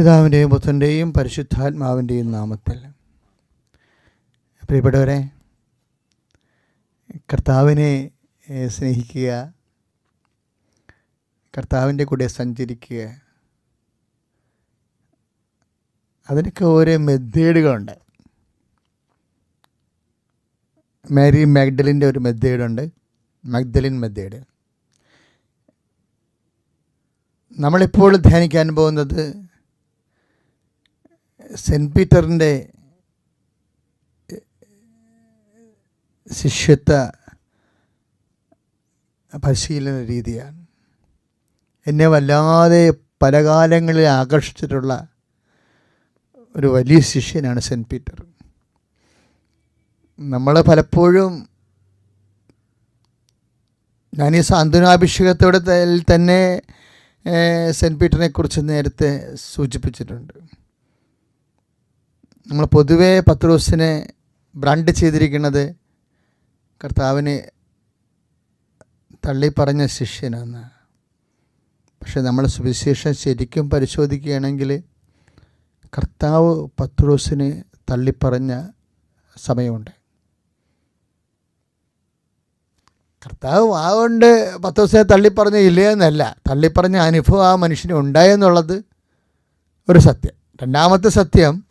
പിതാവിന്റെയും പുത്രന്റെയും പരിശുദ്ധാത്മാവിന്റെയും നാമത്തിൽ. പ്രിയപ്പെട്ടവരെ കർത്താവിനെ സ്നേഹിക്കുക കർത്താവിന്റെ കൂടെ സഞ്ചരിക്കുക അതിനൊക്കെ ഓരോ മെത്തേഡുകളുണ്ട്. മാരി മാഗ്ഡലിന്റെ ഒരു മെത്തേഡുണ്ട് മഗ്ദലിൻ മെത്തേഡ്. നമ്മളിപ്പോൾ ധ്യാനിക്കാൻ പോകുന്നത് സെന്റ് പീറ്ററിന്റെ ശിഷ്യത്വ പരിശീലന രീതിയാണ്. എന്നെ വല്ലാതെ പല കാലങ്ങളിൽ ആകർഷിച്ചിട്ടുള്ള ഒരു വലിയ ശിഷ്യനാണ് സെന്റ് പീറ്റർ. നമ്മൾ പലപ്പോഴും ഞാൻ ഈ സാന്ത്വനാഭിഷേകത്തോടെ തന്നെ സെന്റ് പീറ്ററിനെക്കുറിച്ച് നേരത്തെ സൂചിപ്പിച്ചിട്ടുണ്ട്. നമ്മൾ പൊതുവേ പത്രോസിനെ ബ്രാൻഡ് ചെയ്തിരിക്കുന്നത് കർത്താവിനെ തള്ളിപ്പറഞ്ഞ ശിഷ്യനാണ്. പക്ഷെ നമ്മൾ സുവിശേഷം ശരിക്കും പരിശോധിക്കുകയാണെങ്കിൽ കർത്താവ് പത്രോസിനെ തള്ളിപ്പറഞ്ഞ സമയമുണ്ട്. കർത്താവ് വാഗൊണ്ട് പത്രോസിനെ തള്ളിപ്പറഞ്ഞ ഇല്ലയെന്നല്ല തള്ളിപ്പറഞ്ഞ അനുഭവം ആ മനുഷ്യന് ഉണ്ടായെന്നുള്ളത് ഒരു സത്യം. രണ്ടാമത്തെ സത്യം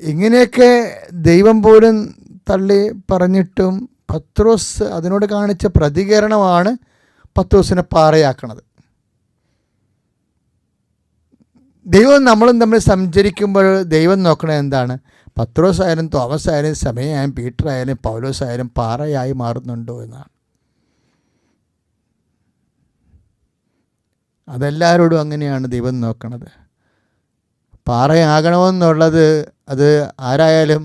ഇങ്ങനെയൊക്കെ ദൈവം പോലും തള്ളി പറഞ്ഞിട്ടും പത്രോസ് അതിനോട് കാണിച്ച പ്രതികരണമാണ് പത്രോസിനെ പാറയാക്കണത്. ദൈവം നമ്മളും തമ്മിൽ സഞ്ചരിക്കുമ്പോൾ ദൈവം നോക്കണത് എന്താണ്? പത്രോസ് ആയാലും തോമസ് ആയാലും സമയായാലും പീറ്റർ ആയാലും പൗലോസ് ആയാലും പാറയായി മാറുന്നുണ്ടോ എന്നാണ്. അതെല്ലാവരോടും അങ്ങനെയാണ് ദൈവം നോക്കണത്. പാറയാകണമെന്നുള്ളത് അത് ആരായാലും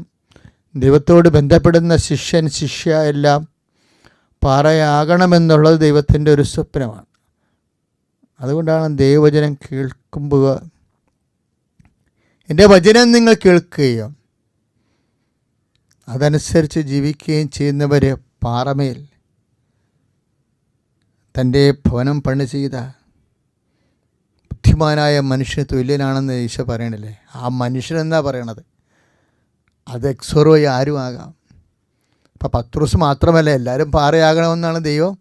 ദൈവത്തോട് ബന്ധപ്പെടുന്ന ശിഷ്യൻ ശിഷ്യ എല്ലാം പാറയാകണമെന്നുള്ളത് ദൈവത്തിന്റെ ഒരു സ്വപ്നമാണ്. അതുകൊണ്ടാണ് ദൈവവചനം കേൾക്കുമ്പോൾ എന്റെ വചനം നിങ്ങൾ കേൾക്കുകയും അതനുസരിച്ച് ജീവിക്കുകയും ചെയ്യുന്നവർ പാറമേൽ തന്റെ ഭവനം പണി ചെയ്ത ബുദ്ധിമാനായ മനുഷ്യന് തുല്യനാണെന്ന് ഈശോ പറയണില്ലേ? ആ മനുഷ്യനെന്നാണ് പറയണത്? അത് എക്സോറോയി ആരും ആകാം. അപ്പം പത്രോസ് മാത്രമല്ല എല്ലാവരും പാറയാകണമെന്നാണ് ദൈവം.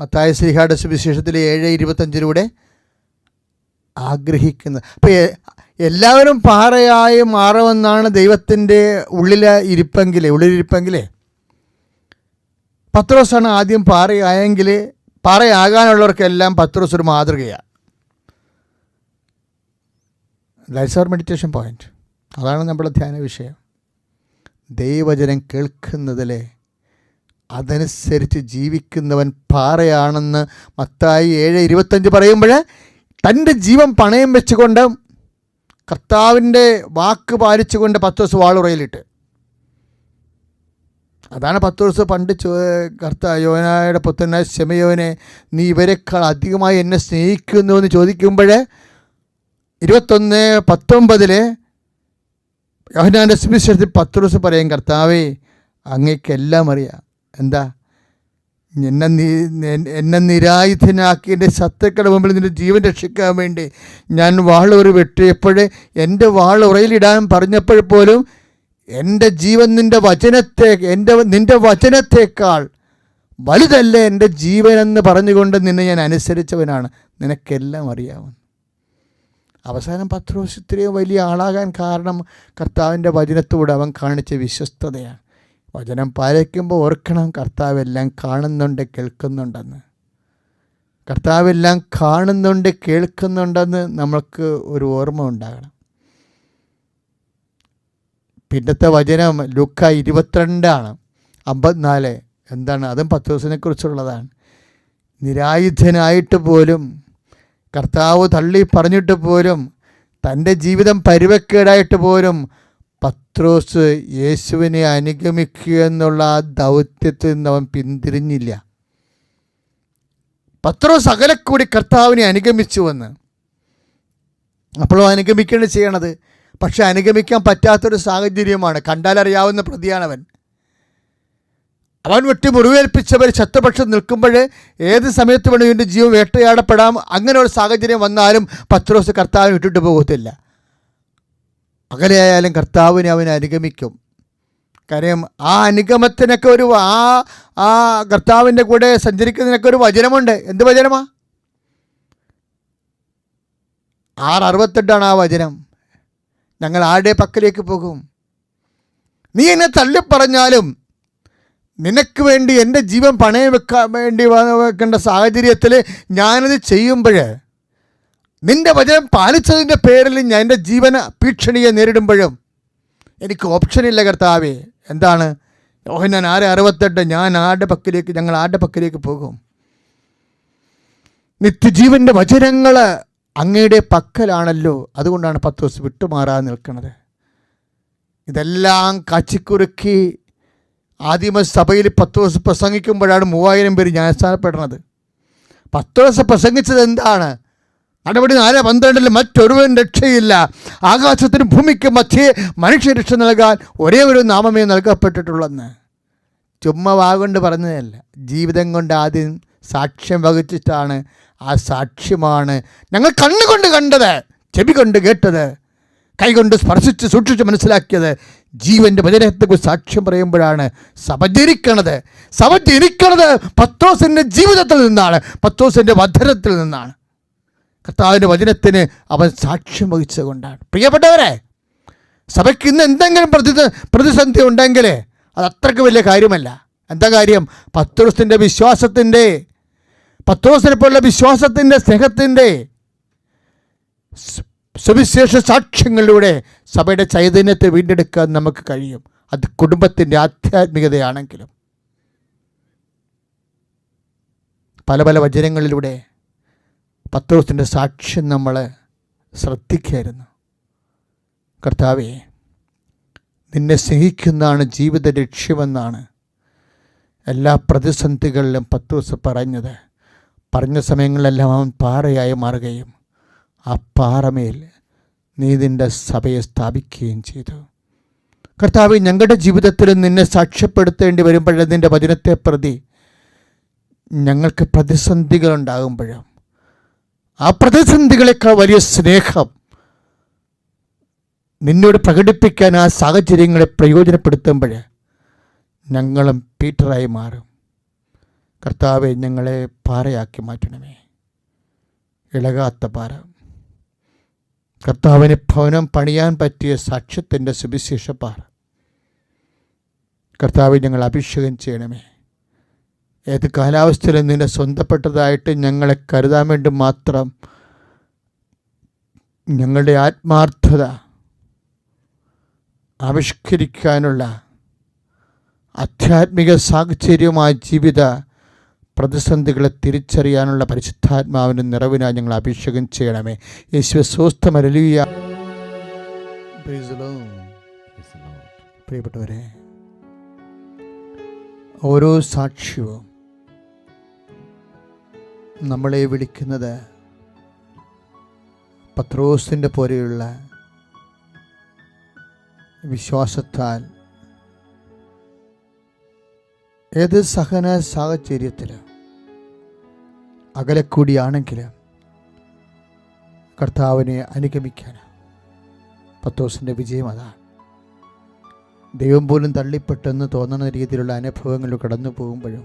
മത്തായ ശ്രീഹാട സുവിശേഷത്തിൽ ഏഴ് ഇരുപത്തഞ്ചിലൂടെ ആഗ്രഹിക്കുന്നത്. അപ്പം എല്ലാവരും പാറയായി മാറുമെന്നാണ് ദൈവത്തിന്റെ ഉള്ളിലെ ഇരിപ്പെങ്കിലേ ഉള്ളിലിരിപ്പെങ്കിലേ. പത്രോസാണ് ആദ്യം പാറയായെങ്കിൽ പാറയാകാനുള്ളവർക്കെല്ലാം പത്രോസ് ഒരു മാതൃകയാണ് ദാറ്റ്സ് അവർ മെഡിറ്റേഷൻ പോയിന്റ്. അതാണ് നമ്മുടെ ധ്യാന വിഷയം. ദൈവവചനം കേൾക്കുന്നതിലെ അതനുസരിച്ച് ജീവിക്കുന്നവൻ പാറയാണെന്ന് മത്തായി ഏഴ് ഇരുപത്തഞ്ച് പറയുമ്പോൾ തന്റെ ജീവൻ പണയം വെച്ചുകൊണ്ട് കർത്താവിന്റെ വാക്ക് പാലിച്ചുകൊണ്ട് ദിവസം വാളുറയിലിട്ട് അതാണ് പത്ത് ദിവസം പണ്ട് കർത്താവ് കർത്ത യോനായുടെ പുത്രനായ ശമയോനെ നീ ഇവരെക്കാൾ അധികമായി എന്നെ സ്നേഹിക്കുന്നു എന്ന് ചോദിക്കുമ്പോൾ ഇരുപത്തൊന്ന് പത്തൊമ്പതിൽ യോഹനാന്റെ സുവിശേഷത്തിൽ പത്ത് ദിവസം പറയും കർത്താവേ അങ്ങേക്കെല്ലാം അറിയാം. എന്താ? എന്നെ നീ എന്നെ നിരായുധനാക്കി എന്റെ ശത്രുക്കളുടെ മുമ്പിൽ നിന്റെ ജീവൻ രക്ഷിക്കാൻ വേണ്ടി ഞാൻ വാളൊരു വെട്ടിയപ്പോഴേ എന്റെ വാൾ ഉറയിലിടാൻ പറഞ്ഞപ്പോൾ പോലും എന്റെ ജീവൻ നിന്റെ വചനത്തെ എന്റെ നിന്റെ വചനത്തേക്കാൾ വലുതല്ലേ എന്റെ ജീവനെന്ന് പറഞ്ഞുകൊണ്ട് നിന്നെ ഞാൻ അനുസരിച്ചവനാണ്. നിനക്കെല്ലാം അറിയാവുന്നു അവസാനം പത്രോസ് ഇത്രയും വലിയ ആളാകാൻ കാരണം കർത്താവിന്റെ വചനത്തോട് അവൻ കാണിച്ച വിശ്വസ്തതയാണ്. വചനം പാലിക്കുമ്പോൾ ഓർക്കണം കർത്താവെല്ലാം കാണുന്നുണ്ട് കേൾക്കുന്നുണ്ടെന്ന്. കർത്താവെല്ലാം കാണുന്നുണ്ട് കേൾക്കുന്നുണ്ടെന്ന് നമ്മൾക്ക് ഒരു ഓർമ്മ ഉണ്ടാകണം. പിന്നത്തെ വചനം ലുക്ക ഇരുപത്തിരണ്ടാണ് അമ്പത്തിനാല്. എന്താണ്? അതും പത്ത് കുറിച്ചുള്ളതാണ് നിരായുധനായിട്ട് പോലും കർത്താവ് തള്ളി പറഞ്ഞിട്ട് പോലും തന്റെ ജീവിതം പരുവക്കേടായിട്ട് പോലും പത്രോസ് യേശുവിനെ അനുഗമിക്കുക എന്നുള്ള ആ ദൗത്യത്തിൽ നിന്ന് അവൻ പിന്തിരിഞ്ഞില്ല. പത്രോസ് അകലെ കൂടി കർത്താവിനെ അനുഗമിച്ചു വന്ന്. അപ്പോഴും അനുഗമിക്കുകയാണ് ചെയ്യണത്. പക്ഷെ അനുഗമിക്കാൻ പറ്റാത്തൊരു സാഹചര്യമാണ്. കണ്ടാലറിയാവുന്ന പ്രതിയാണവൻ. അവൻ വെട്ടി മുറിവേൽപ്പിച്ചവർ ശത്രുപക്ഷം നിൽക്കുമ്പോഴേ ഏത് സമയത്ത് വേണോ എന്റെ ജീവൻ വേട്ടയാടപ്പെടാം. അങ്ങനെ ഒരു സാഹചര്യം വന്നാലും പത്രോസ് കർത്താവിനെ വിട്ടിട്ട് പോകത്തില്ല. അകലെയായാലും കർത്താവിനെ അവൻ അനുഗമിക്കും. കാര്യം ആ അനുഗമത്തിനൊക്കെ ഒരു ആ ആ കർത്താവിന്റെ കൂടെ സഞ്ചരിക്കുന്നതിനൊക്കെ ഒരു വചനമുണ്ട്. എന്ത് വചനമാ? ആറ് അറുപത്തെട്ടാണ് ആ വചനം. ഞങ്ങൾ ആരുടെ പക്കലേക്ക് പോകും? നീ എന്നെ തള്ളിപ്പറഞ്ഞാലും നിനക്ക് വേണ്ടി എന്റെ ജീവൻ പണയം വെക്കാൻ വേണ്ടി വെക്കേണ്ട സാഹചര്യത്തിൽ ഞാനത് ചെയ്യുമ്പോൾ നിന്റെ വചനം പാലിച്ചതിന്റെ പേരിൽ ഞാൻ എന്റെ ജീവന ഭീഷണിയെ നേരിടുമ്പോഴും എനിക്ക് ഓപ്ഷനില്ല കർത്താവേ. എന്താണ്? യോഹന്നാൻ ആറ് അറുപത്തെട്ട് ഞാൻ ആരുടെ പക്കലേക്ക് ഞങ്ങൾ ആരുടെ പക്കലേക്ക് പോകും? നിത്യജീവന്റെ വചനങ്ങൾ അങ്ങയുടെ പക്കലാണല്ലോ. അതുകൊണ്ടാണ് പത്ത് ദിവസം വിട്ടുമാറാതെ നിൽക്കുന്നത്. ഇതെല്ലാം കാച്ചിക്കുറുക്കി ആദിമ സഭയിൽ പത്ത് ദിവസം പ്രസംഗിക്കുമ്പോഴാണ് മൂവായിരം പേര് ന്യായസ്ഥാനപ്പെടുന്നത് പത്ത് ദിവസം പ്രസംഗിച്ചത് എന്താണ്? നടപടി നാല് പന്ത്രണ്ടിൽ മറ്റൊരുവൻ രക്ഷയില്ല. ആകാശത്തിന് ഭൂമിക്ക് മധ്യേ മനുഷ്യ രക്ഷ നൽകാൻ ഒരേ ഒരു നാമമേ നൽകപ്പെട്ടിട്ടുള്ളെന്ന്. ചുമ്മാ വാഗൊണ്ട് പറഞ്ഞതല്ല. ജീവിതം കൊണ്ട് ആദ്യം സാക്ഷ്യം വഹിച്ചിട്ടാണ് ആ സാക്ഷ്യമാണ് ഞങ്ങൾ കണ്ണുകൊണ്ട് കണ്ടത് ചെവി കൊണ്ട് കേട്ടത്. കൈകൊണ്ട് സ്പർശിച്ച് സൂക്ഷിച്ച് മനസ്സിലാക്കിയത് ജീവന്റെ വചനത്തെക്കുറിച്ച് സാക്ഷ്യം പറയുമ്പോഴാണ്. സഭ ജനിക്കണത്. സഭ ജനിക്കണത് പത്തോസിന്റെ ജീവിതത്തിൽ നിന്നാണ്. പത്തോസിന്റെ വധനത്തിൽ നിന്നാണ്. കർത്താവിന്റെ വചനത്തിന് അവൻ സാക്ഷ്യം വഹിച്ചതുകൊണ്ടാണ്. പ്രിയപ്പെട്ടവരെ സഭയ്ക്ക് ഇന്ന് എന്തെങ്കിലും പ്രതി പ്രതിസന്ധി ഉണ്ടെങ്കിൽ അത് അത്രയ്ക്ക് വലിയ കാര്യമല്ല. എന്താ കാര്യം? പത്രോസിന്റെ വിശ്വാസത്തിന്റെ പത്രോസിനെ പോലുള്ള വിശ്വാസത്തിന്റെ സ്നേഹത്തിന്റെ സുവിശേഷ സാക്ഷ്യങ്ങളിലൂടെ സഭയുടെ ചൈതന്യത്തെ വീണ്ടെടുക്കാൻ നമുക്ക് കഴിയും. അത് കുടുംബത്തിന്റെ ആധ്യാത്മികതയാണെങ്കിലും. പല പല വചനങ്ങളിലൂടെ പത്രോസിന്റെ സാക്ഷ്യം നമ്മൾ ശ്രദ്ധിക്കായിരുന്നു. കർത്താവേ നിന്നെ സ്നേഹിക്കുന്നതാണ് ജീവിത ലക്ഷ്യമെന്നാണ് എല്ലാ പ്രതിസന്ധികളിലും പത്രോസ് പറഞ്ഞത്. പറഞ്ഞ സമയങ്ങളിലെല്ലാം അവൻ പാറയായി മാറുകയും ആ പാറമേൽ നീ നിന്റെ സഭയെ സ്ഥാപിക്കുകയും ചെയ്തു. കർത്താവ് ഞങ്ങളുടെ ജീവിതത്തിൽ നിന്നെ സാക്ഷ്യപ്പെടുത്തേണ്ടി വരുമ്പോഴേ നിന്റെ വചനത്തെ പ്രതി ഞങ്ങൾക്ക് പ്രതിസന്ധികൾ ഉണ്ടാകുമ്പോൾ ആ പ്രതിസന്ധികളെക്കാൾ വലിയ സ്നേഹം നിന്നോട് പ്രകടിപ്പിക്കാൻ ആ സാഹചര്യങ്ങളെ പ്രയോജനപ്പെടുത്തുമ്പോൾ ഞങ്ങളും പീറ്ററായി മാറും. കർത്താവെ ഞങ്ങളെ പാറയാക്കി മാറ്റണമേ. ഇളകാത്ത പാറ. കർത്താവിന് ഭവനം പണിയാൻ പറ്റിയ സാക്ഷ്യത്തിന്റെ സുവിശേഷപ്പാർ കർത്താവ് ഞങ്ങൾ അഭിഷേകം ചെയ്യണമേ. ഏത് കാലാവസ്ഥയിലും നിന്നെ സ്വന്തപ്പെട്ടതായിട്ട് ഞങ്ങളെ കരുതാൻ വേണ്ടി മാത്രം ഞങ്ങളുടെ ആത്മാർത്ഥത ആവിഷ്കരിക്കാനുള്ള ആധ്യാത്മിക സാഹചര്യമായ ജീവിത പ്രതിസന്ധികളെ തിരിച്ചറിയാനുള്ള പരിശുദ്ധാത്മാവിന്റെ നിറവിനായി ഞങ്ങൾ അഭിഷേകം ചെയ്യണമേ. യേശുവെ സ്വസ്ഥമരലിയ പ്രിയപ്പെട്ടവരെ ഓരോ സാക്ഷ്യവും നമ്മളെ വിളിക്കുന്നത് പത്രോസിന്റെ പോലെയുള്ള വിശ്വാസത്താൽ. ഏത് സഹന സാഹചര്യത്തിലും അകലെക്കൂടിയാണെങ്കിലും കർത്താവിനെ അനുഗമിക്കാൻ പത്തോസിന്റെ വിജയം അതാണ് ദൈവം പോലും തള്ളിപ്പെട്ടെന്ന് തോന്നുന്ന രീതിയിലുള്ള അനുഭവങ്ങൾ കടന്നു പോകുമ്പോഴും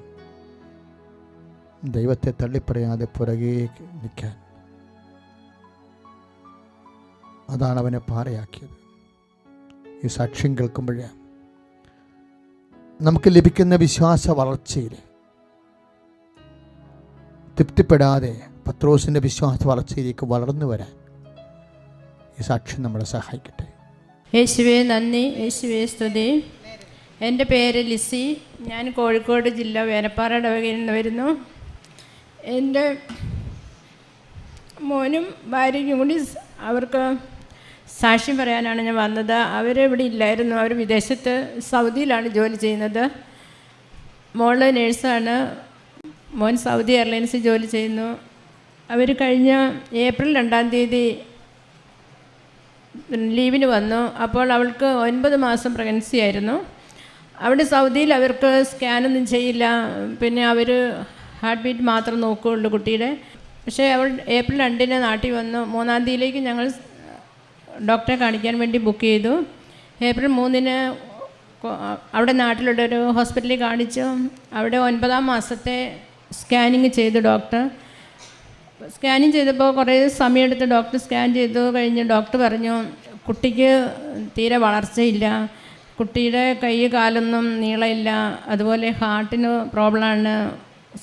ദൈവത്തെ തള്ളിപ്പറയാതെ പുറകേക്ക് നിൽക്കാൻ അതാണ് അവനെ പാറയാക്കിയത്. ഈ സാക്ഷ്യം കേൾക്കുമ്പോഴേ നമുക്ക് ലഭിക്കുന്ന വിശ്വാസ വളർച്ചയിൽ തൃപ്തിപ്പെടാതെ പത്രോസിന്റെ വിശ്വാസ വളർച്ചയിലേക്ക് വളർന്നു വരാൻ ഈ സാക്ഷ്യം നമ്മളെ സഹായിക്കട്ടെ. യേശുവേ നന്ദി. യേശുവേ സ്തുതി. എന്റെ പേര് ലിസി. ഞാൻ കോഴിക്കോട് ജില്ല വേനപ്പാറ ഇടവകയിൽ നിന്ന് വരുന്നു. എന്റെ മോനും ഭാര്യയ്ക്കും കൂടി അവർക്ക് സാക്ഷ്യം പറയാനാണ് ഞാൻ വന്നത്. അവരിവിടെ ഇല്ലായിരുന്നു. അവർ വിദേശത്ത് സൗദിയിലാണ് ജോലി ചെയ്യുന്നത്. മോൾ നേഴ്സാണ്. മോൻ സൗദി എയർലൈൻസിൽ ജോലി ചെയ്യുന്നു. അവർ കഴിഞ്ഞ ഏപ്രിൽ രണ്ടാം തീയതി ലീവിന് വന്നു. അപ്പോൾ അവൾക്ക് ഒൻപത് മാസം പ്രഗ്നൻസി ആയിരുന്നു. അവിടെ സൗദിയിൽ അവർക്ക് സ്കാനൊന്നും ചെയ്യില്ല. പിന്നെ അവർ ഹാർട്ട് ബീറ്റ് മാത്രം നോക്കുകയുള്ളൂ കുട്ടിയുടെ. പക്ഷേ അവൾ ഏപ്രിൽ രണ്ടിന് നാട്ടിൽ വന്നു. മൂന്നാം തീയതിയിലേക്ക് ഞങ്ങൾ ഡോക്ടറെ കാണിക്കാൻ വേണ്ടി ബുക്ക് ചെയ്തു. ഏപ്രിൽ മൂന്നിന് അവിടെ നാട്ടിലുള്ള ഒരു ഹോസ്പിറ്റലിൽ കാണിച്ചു. അവിടെ ഒൻപതാം മാസത്തെ സ്കാനിങ് ചെയ്തു ഡോക്ടർ. സ്കാനിങ് ചെയ്തപ്പോൾ കുറേ സമയമെടുത്ത് ഡോക്ടർ സ്കാൻ ചെയ്തു. കഴിഞ്ഞ് ഡോക്ടർ പറഞ്ഞു കുട്ടിക്ക് തീരെ വളർച്ചയില്ല. കുട്ടിയുടെ കൈ കാലൊന്നും നീളമില്ല. അതുപോലെ ഹാർട്ടിന് പ്രോബ്ലമാണ്.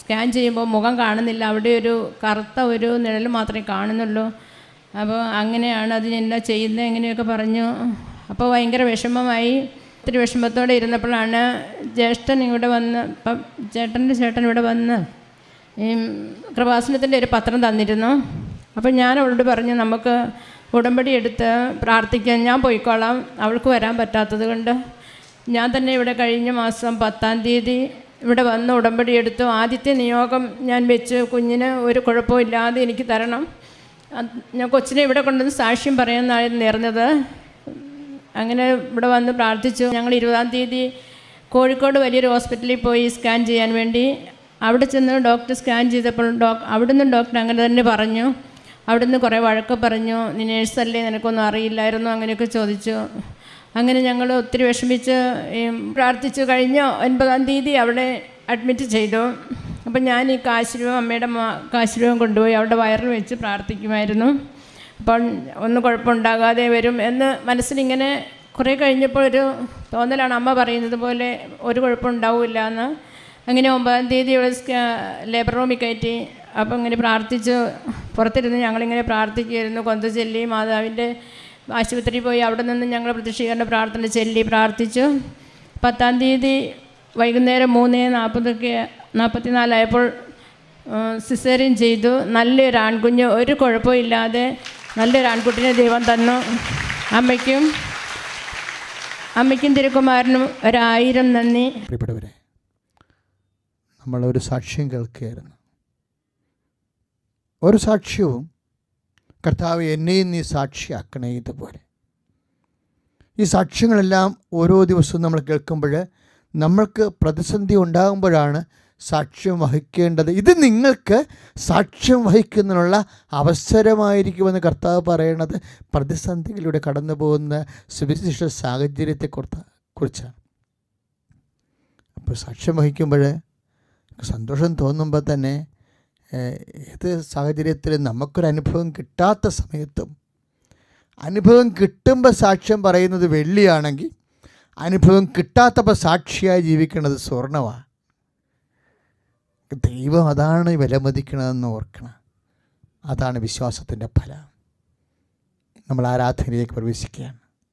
സ്കാൻ ചെയ്യുമ്പോൾ മുഖം കാണുന്നില്ല. അവിടെ ഒരു കറുത്ത ഒരു നിഴൽ മാത്രമേ കാണുന്നുള്ളൂ. അപ്പോൾ അങ്ങനെയാണ് അത് എന്നാ ചെയ്യുന്നത്? എങ്ങനെയൊക്കെ പറഞ്ഞു. അപ്പോൾ ഭയങ്കര വിഷമമായി. ഒത്തിരി വിഷമത്തോടെ ഇരുന്നപ്പോഴാണ് ജ്യേഷ്ഠൻ ഇവിടെ വന്ന്. ഇപ്പം ചേട്ടന്റെ ചേട്ടൻ ഇവിടെ വന്ന് ഈ കൃപാസനത്തിന്റെ ഒരു പത്രം തന്നിരുന്നു. അപ്പം ഞാൻ അവളോട് പറഞ്ഞു നമുക്ക് ഉടമ്പടി എടുത്ത് പ്രാർത്ഥിക്കാൻ ഞാൻ പോയിക്കോളാം. അവൾക്ക് വരാൻ പറ്റാത്തത് കൊണ്ട് ഞാൻ തന്നെ ഇവിടെ കഴിഞ്ഞ മാസം പത്താം തീയതി ഇവിടെ വന്ന് ഉടമ്പടി എടുത്തു. ആദ്യത്തെ നിയോഗം ഞാൻ വെച്ച്. കുഞ്ഞിന് ഒരു കുഴപ്പമില്ലാതെ എനിക്ക് തരണം. ഞാൻ കൊച്ചിനെ ഇവിടെ കൊണ്ടുവന്ന് സാക്ഷ്യം പറയാമെന്നായിരുന്നു നേർന്നത്. അങ്ങനെ ഇവിടെ വന്ന് പ്രാർത്ഥിച്ചു. ഞങ്ങൾ ഇരുപതാം തീയതി കോഴിക്കോട് വലിയൊരു ഹോസ്പിറ്റലിൽ പോയി സ്കാൻ ചെയ്യാൻ വേണ്ടി അവിടെ ചെന്ന് ഡോക്ടർ സ്കാൻ ചെയ്തപ്പോൾ ഡോക് അവിടുന്ന് ഡോക്ടർ അങ്ങനെ തന്നെ പറഞ്ഞു. അവിടുന്ന് കുറേ വഴക്ക് പറഞ്ഞു. നീ നേഴ്സല്ലേ നിനക്കൊന്നും അറിയില്ലായിരുന്നു. അങ്ങനെയൊക്കെ ചോദിച്ചു. അങ്ങനെ ഞങ്ങൾ ഒത്തിരി വിഷമിച്ച് പ്രാർത്ഥിച്ചു കഴിഞ്ഞ് ഒൻപതാം തീയതി അവിടെ അഡ്മിറ്റ് ചെയ്തു. അപ്പം ഞാൻ ഈ കാശുരൂപം അമ്മയുടെ കാശുരൂപം കൊണ്ടുപോയി അവിടെ വയറിൽ വെച്ച് പ്രാർത്ഥിക്കുമായിരുന്നു. അപ്പോൾ ഒന്നും കുഴപ്പമുണ്ടാകാതെ വരും എന്ന് മനസ്സിലിങ്ങനെ കുറേ കഴിഞ്ഞപ്പോൾ ഒരു തോന്നലാണ് അമ്മ പറയുന്നത് പോലെ ഒരു കുഴപ്പമുണ്ടാവില്ല എന്ന് അങ്ങനെ ഒമ്പതാം തീയതി ഇവിടെ ലേബർ റൂമിൽ കയറ്റി. അപ്പം ഇങ്ങനെ പ്രാർത്ഥിച്ച്. പുറത്തിരുന്ന് ഞങ്ങളിങ്ങനെ പ്രാർത്ഥിക്കുകയായിരുന്നു. കൊന്ത ചെല്ലി മാതാവിന്റെ ആശുപത്രിയിൽ പോയി. അവിടെ നിന്ന് ഞങ്ങൾ പ്രതിഷ്ഠീകരണ പ്രാർത്ഥന ചെല്ലി പ്രാർത്ഥിച്ചു. പത്താം തീയതി വൈകുന്നേരം മൂന്ന് നാൽപ്പതൊക്കെ നാൽപ്പത്തിനാലായപ്പോൾ സിസേറിയൻ ചെയ്തു. നല്ലൊരു ആൺകുഞ്ഞ്. ഒരു കുഴപ്പമില്ലാതെ നല്ലൊരു ആൺകുട്ടിനെ ദൈവം തന്നു. അമ്മയ്ക്കും അമ്മയ്ക്കും തിരുക്കുമാരനും ഒരായിരം നന്ദി. പ്രിയപ്പെട്ടവരെ നമ്മളൊരു സാക്ഷ്യം കേൾക്കുകയായിരുന്നു. ഒരു സാക്ഷ്യവും കർത്താവ് എന്നെയും നീ സാക്ഷിയാക്കണേ ഇതുപോലെ. ഈ സാക്ഷ്യങ്ങളെല്ലാം ഓരോ ദിവസവും നമ്മൾ കേൾക്കുമ്പോൾ നമ്മൾക്ക് പ്രതിസന്ധി ഉണ്ടാകുമ്പോഴാണ് സാക്ഷ്യം വഹിക്കേണ്ടത്. ഇത് നിങ്ങൾക്ക് സാക്ഷ്യം വഹിക്കുന്നതിനുള്ള അവസരമായിരിക്കുമെന്ന് കർത്താവ് പറയണത് പ്രതിസന്ധികളിലൂടെ കടന്നു പോകുന്ന സുവിശിഷ്ട സാഹചര്യത്തെ കുറിച്ചാണ് അപ്പോൾ സാക്ഷ്യം വഹിക്കുമ്പോൾ സന്തോഷം തോന്നുമ്പോൾ തന്നെ ഏത് സാഹചര്യത്തിലും നമുക്കൊരു അനുഭവം കിട്ടാത്ത സമയത്തും അനുഭവം കിട്ടുമ്പോൾ സാക്ഷ്യം പറയുന്നത് വെള്ളിയാണെങ്കിൽ അനുഭവം കിട്ടാത്തപ്പോൾ സാക്ഷിയായി ജീവിക്കുന്നത് സ്വർണമാണ് ദൈവം അതാണ് വിലമതിക്കണതെന്ന് ഓർക്കണം. അതാണ് വിശ്വാസത്തിന്റെ ഫലം. നമ്മൾ ആരാധനയിലേക്ക് പ്രവേശിക്കുകയാണ്.